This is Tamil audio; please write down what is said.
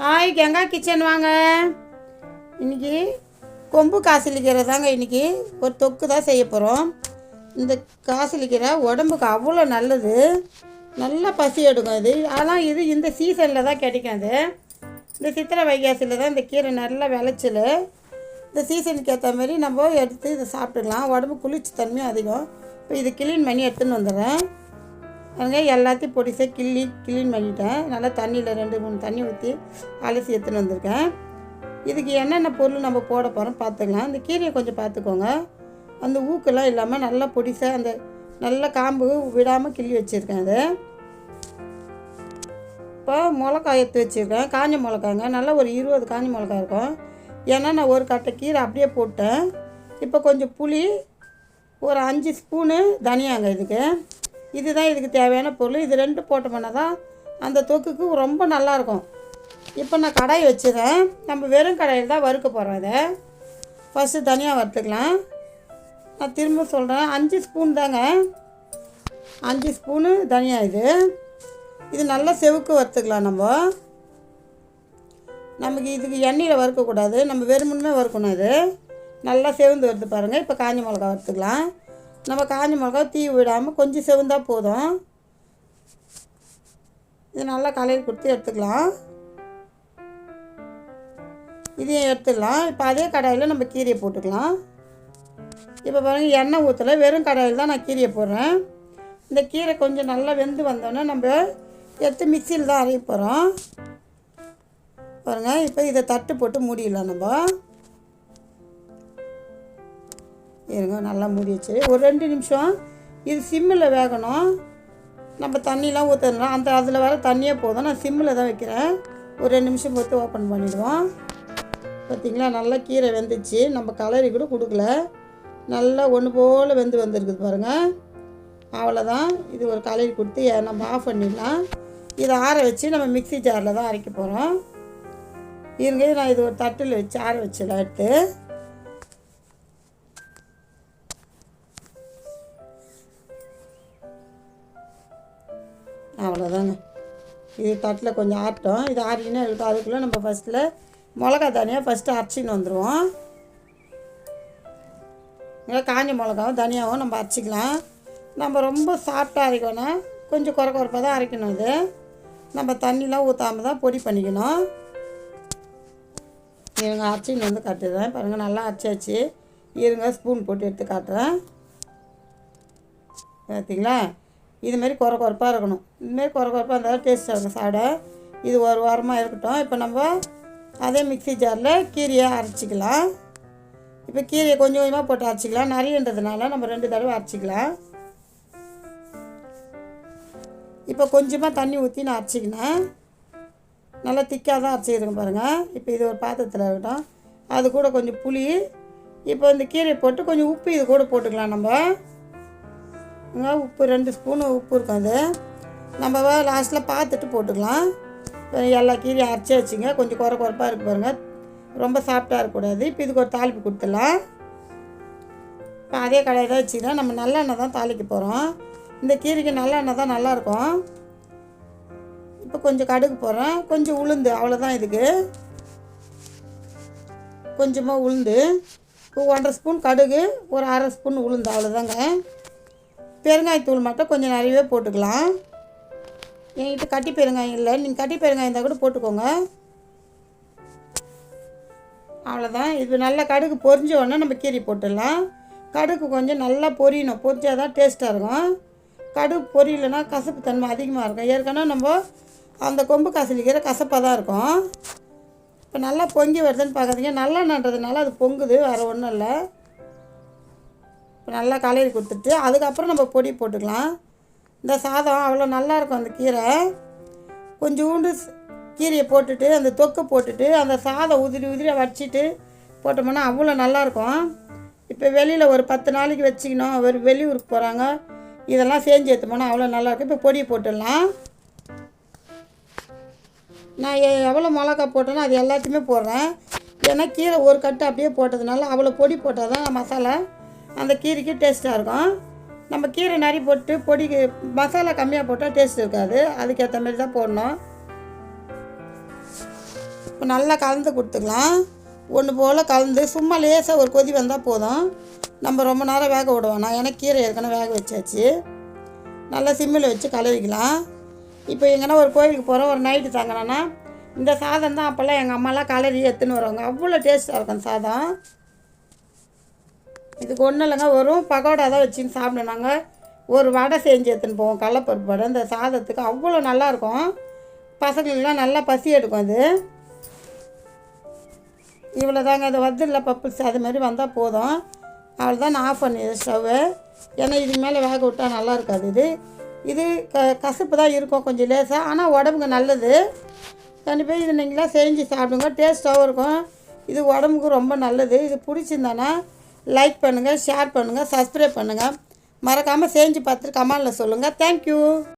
ஹாய் கங்கா கிச்சன் வாங்க. இன்றைக்கி கொம்பு காசிலிக்கீரை தாங்க இன்றைக்கி ஒரு தொக்கு தான் செய்ய போகிறோம் இந்த காசிலிக்கீரை உடம்புக்கு அவ்வளோ நல்லது. நல்லா பசி எடுக்கும் இது. ஆனால் இது இந்த சீசனில் தான் கிடைக்கும் அது. இந்த சித்திரை வைகாசியில் தான் இந்த கீரை நல்லா விளைச்சல். இந்த சீசனுக்கு ஏற்ற மாதிரி நம்ம எடுத்து இதை சாப்பிட்டுக்கலாம். உடம்பு குளிர்ச்சி தன்மையும் அதிகம். இப்போ இது கிளீன் பண்ணி எடுத்துன்னு வந்துடுறேன். அங்கே எல்லாத்தையும் பொடிசை கிள்ளி க்ளீன் பண்ணிட்டேன். நல்லா தண்ணியில் ரெண்டு மூணு தண்ணி ஊற்றி அலசி எடுத்துன்னு வந்திருக்கேன். இதுக்கு என்னென்ன பொருள் நம்ம போட போகிறோம் பார்த்துக்கலாம். இந்த கீரையை கொஞ்சம் பார்த்துக்கோங்க. அந்த ஊக்கெல்லாம் இல்லாமல் நல்லா பொடிசை அந்த நல்ல காம்பு விடாமல் கிள்ளி வச்சுருக்கேன் அது. இப்போ மிளகா எடுத்து வச்சுருக்கேன். காஞ்ச மிளகாங்க நல்லா ஒரு இருபது காஞ்ச மிளகா இருக்கும். ஏன்னா நான் ஒரு கட்டை கீரை அப்படியே போட்டேன். இப்போ கொஞ்சம் புளி ஒரு அஞ்சு ஸ்பூனு தனியாங்க இதுக்கு. இதுதான் இதுக்கு தேவையான பொருள். இது ரெண்டு போட்டோம்னா தான் அந்த தொக்குக்கு ரொம்ப நல்லாயிருக்கும். இப்போ நான் கடாய் வச்சுறேன் நம்ம வெறும் கடாயில் தான் வறுக்க போகிறோம் இதை. ஃபஸ்ட்டு தனியாக வறுத்துக்கலாம். நான் திரும்ப சொல்கிறேன். அஞ்சு ஸ்பூன் தாங்க. அஞ்சு ஸ்பூனு தனியா இது. இது நல்லா செவுக்கு வறுத்துக்கலாம் நம்ம. நமக்கு இதுக்கு எண்ணெயில் வறுக்கக்கூடாது. நம்ம வெறுமனுமே வறுக்கணும் இது. நல்லா செவுந்து வறுத்து பாருங்கள் இப்போ காஞ்ச மிளகா வறுத்துக்கலாம். நம்ம காஞ்ச மிளகா தீ விடாமல் கொஞ்சம் செவந்தால் போதும். இது நல்லா கலையில் கொடுத்து எடுத்துக்கலாம். இதையும் எடுத்துடலாம். இப்போ அதே கடாயில் நம்ம கீரையை போட்டுக்கலாம். இப்போ பாருங்கள் எண்ணெய் ஊற்றலை வெறும் கடாயில் தான் நான் கீரையை போடுறேன். இந்த கீரை கொஞ்சம் நல்லா வெந்து வந்தோடனே நம்ம எடுத்து மிக்சியில் தான் அரைய போகிறோம் பாருங்கள் இப்போ இதை தட்டு போட்டு மூடிடலாம் நம்ம. இருங்க நல்லா மூடி வச்சு. ஒரு ரெண்டு நிமிஷம். இது சிம்மில் வேகணும். நம்ம தண்ணிலாம் ஊற்றலாம் அந்த அதில் வர தண்ணியே போதும். நான் சிம்மில் தான் வைக்கிறேன். ஒரு ரெண்டு நிமிஷம் பொறுத்து ஓப்பன் பண்ணிவிடுவோம் பார்த்திங்களா நல்லா கீரை வெந்துச்சு. நம்ம கலரி கூட கொடுக்கல. நல்லா ஒன்று போல் வெந்து வந்திருக்குது பாருங்கள் அவ்வளோதான் இது ஒரு கலரி கொடுத்து நம்ம ஆஃப் பண்ணிடலாம். இதை ஆற வச்சு நம்ம மிக்ஸி ஜாரில் தான் அரைக்க போகிறோம் இருங்க நான் இது ஒரு தட்டில் வச்சு ஆற வச்சிடலாம் எடுத்து அவ்வளோதாங்க இது தட்டில் கொஞ்சம் ஆட்டோம். இது ஆறினே இருக்கட்டும் அதுக்குள்ளே நம்ம ஃபஸ்ட்டில் மிளகா தனியாக ஃபஸ்ட்டு அரைச்சின்னு வந்துடுவோம் இங்கே காஞ்ச மிளகாவும் தனியாகவும் நம்ம அரைச்சிக்கலாம். நம்ம ரொம்ப சாஃப்டாக அரைக்கணும் கொஞ்சம் குறை குறைப்பாக தான் அரைக்கணும் இது நம்ம தண்ணிலாம் ஊற்றாம தான் பொடி பண்ணிக்கணும். இருங்க அரைச்சின்னு வந்து காட்டுறேன். பாருங்கள் நல்லா அரைச்சாச்சு. இருங்க ஸ்பூன் போட்டு எடுத்து காட்டுறேன். பார்த்தீங்களா இதுமாரி குறை குறைப்பாக இருக்கணும். இதுமாரி குறை குறைப்பாக இருந்தாலும் டேஸ்ட்டாக இருக்கும் சாடை இது ஒரு வாரமாக இருக்கட்டும். இப்போ நம்ம அதே மிக்ஸி ஜாரில் கீரையை அரைச்சிக்கலாம். இப்போ கீரையை கொஞ்சம் கொஞ்சமாக போட்டு அரைச்சிக்கலாம். நிறையன்றதுனால நம்ம ரெண்டு தடவை அரைச்சிக்கலாம். இப்போ கொஞ்சமாக தண்ணி ஊற்றி நான் அரைச்சிக்கினேன். நல்லா திக்காக தான் அரைச்சிக்கிறேங்க பாருங்கள் இப்போ இது ஒரு பாத்திரத்தில் இருக்கட்டும். அது கூட கொஞ்சம் புளி இப்போ இந்த கீரையை போட்டு கொஞ்சம் உப்பு இது கூட போட்டுக்கலாம் நம்ம. உப்பு ரெண்டு ஸ்பூனு உப்பு இருக்கும் அது. நம்ம லாஸ்ட்டில் பார்த்துட்டு போட்டுக்கலாம். எல்லா கீரையும் அரைச்சி வச்சுங்க. கொஞ்சம் குறை குறைப்பாக இருக்கு பாருங்கள் ரொம்ப சாஃப்டாக இருக்கக்கூடாது இப்போ இதுக்கு ஒரு தாளிப்பு கொடுத்துடலாம். இப்போ அதே கடையை தான் வச்சுக்கலாம் நம்ம நல்லெண்ணெய் தான் தாளிக்க போகிறோம் இந்த கீரைக்கு நல்லெண்ணெய் தான் நல்லாயிருக்கும் இப்போ கொஞ்சம் கடுகு போகிறோம் கொஞ்சம் உளுந்து அவ்வளோதான் இதுக்கு. கொஞ்சமாக உளுந்து. இப்போ ஒன்றரை ஸ்பூன் கடுகு ஒரு அரை ஸ்பூன் உளுந்து அவ்வளோதாங்க பெருங்காயத்தூள் மட்டும் கொஞ்சம் நிறையவே போட்டுக்கலாம். என்கிட்ட கட்டி பெருங்காயம் இல்லை. நீங்கள் கட்டி பெருங்காயம் இருந்தால் கூட போட்டுக்கோங்க. அவ்வளோதான் இது நல்லா கடுகு பொரிஞ்ச உடனே நம்ம கீரி போட்டுடலாம். கடுகு கொஞ்சம் நல்லா பொரியணும். பொரிச்சா தான் டேஸ்ட்டாக இருக்கும். கடுகு பொரியலைன்னா கசப்பு தன்மை அதிகமாக இருக்கும். ஏற்கனவே நம்ம அந்த கொம்பு கசலிக்கிற கசப்பாக தான் இருக்கும். இப்போ நல்லா பொங்கி வருதுன்னு பார்க்குறீங்க நல்லா நன்றதுனால அது பொங்குது. வேறு ஒன்றும் இல்லை. நல்லா கலரி கொடுத்துட்டு அதுக்கப்புறம் நம்ம பொடி போட்டுக்கலாம். இந்த சாதம் அவ்வளோ நல்லாயிருக்கும் அந்த கீரை. கொஞ்சோண்டு கீரையை போட்டுட்டு அந்த தொக்கை போட்டுட்டு அந்த சாதம் உதிரி உதிரியாக வடிச்சிட்டு போட்டோம்னா அவ்வளோ நல்லாயிருக்கும் இப்போ வெளியில் ஒரு பத்து நாளைக்கு வச்சுக்கணும். ஒரு வெளியூருக்கு போகிறாங்க இதெல்லாம் செஞ்சு எடுத்துமோனா அவ்வளோ நல்லாயிருக்கும் இப்போ பொடி போட்டுடலாம். நான் எவ்வளோ மிளகா போட்டேனோ அது எல்லாத்தையுமே போடுறேன். ஏன்னா கீரை ஒரு கட்டு அப்படியே போட்டதுனால அவ்வளோ பொடி போட்டால் தான் மசாலா அந்த கீரைக்கு டேஸ்ட்டாக இருக்கும். நம்ம கீரை நிறைய போட்டு பொடிக்கு மசாலா கம்மியாக போட்டால் டேஸ்ட் இருக்காது. அதுக்கேற்ற மாதிரி தான் போடணும். இப்போ நல்லா கலந்து கொடுத்துக்கலாம். ஒன்று போல் கலந்து சும்மா லேசாக ஒரு கொதி வந்தால் போதும். நம்ம ரொம்ப நேரம் வேக விடுவோம் நான் எனக்கு கீரை ஏற்கனவே வேக வச்சாச்சு. நல்லா சிம்மில் வச்சு கலவிக்கலாம் இப்போ எங்கன்னா ஒரு கோயிலுக்கு போகிறோம் ஒரு நைட்டு தங்கினோன்னா இந்த சாதம் தான் அப்போல்லாம் எங்கள் அம்மாலாம் கலரி எடுத்துன்னு வருவாங்க. அவ்வளோ டேஸ்ட்டாக இருக்கும் சாதம். இதுக்கு ஒன்றும் இல்லைங்க வெறும் பகோடா தான் வச்சுன்னு சாப்பிடுவோம் நாங்கள் ஒரு வடை செஞ்சு எடுத்துன்னு போவோம் கடலப்பருப்பு வடை. இந்த சாதத்துக்கு அவ்வளோ நல்லாயிருக்கும் பசங்களெலாம் நல்லா பசி எடுக்கும் அது. இவ்வளோ தாங்க அது வதில்ல பப்புள்ஸ் அது மாதிரி வந்தால் போதும். அவள் தான் நான் ஆஃப் பண்ணி ஸ்டவ்வு ஏன்னா இதுக்கு மேலே வேக விட்டால் நல்லா இருக்காது இது. இது க கசப்பு தான் இருக்கும் கொஞ்சம் லேசாக ஆனால் உடம்புக்கு நல்லது. கண்டிப்பாக இது நீங்களாம் செஞ்சு சாப்பிடுங்க. டேஸ்ட்டாகவும் இருக்கும். இது உடம்புக்கு ரொம்ப நல்லது. இது பிடிச்சிருந்தானா லைக் பண்ணுங்கள் ஷேர் பண்ணுங்கள் சப்ஸ்கிரைப் பண்ணுங்கள் மறக்காமல் செஞ்சு பார்த்துட்டு கமெண்டில் சொல்லுங்கள் தேங்க்யூ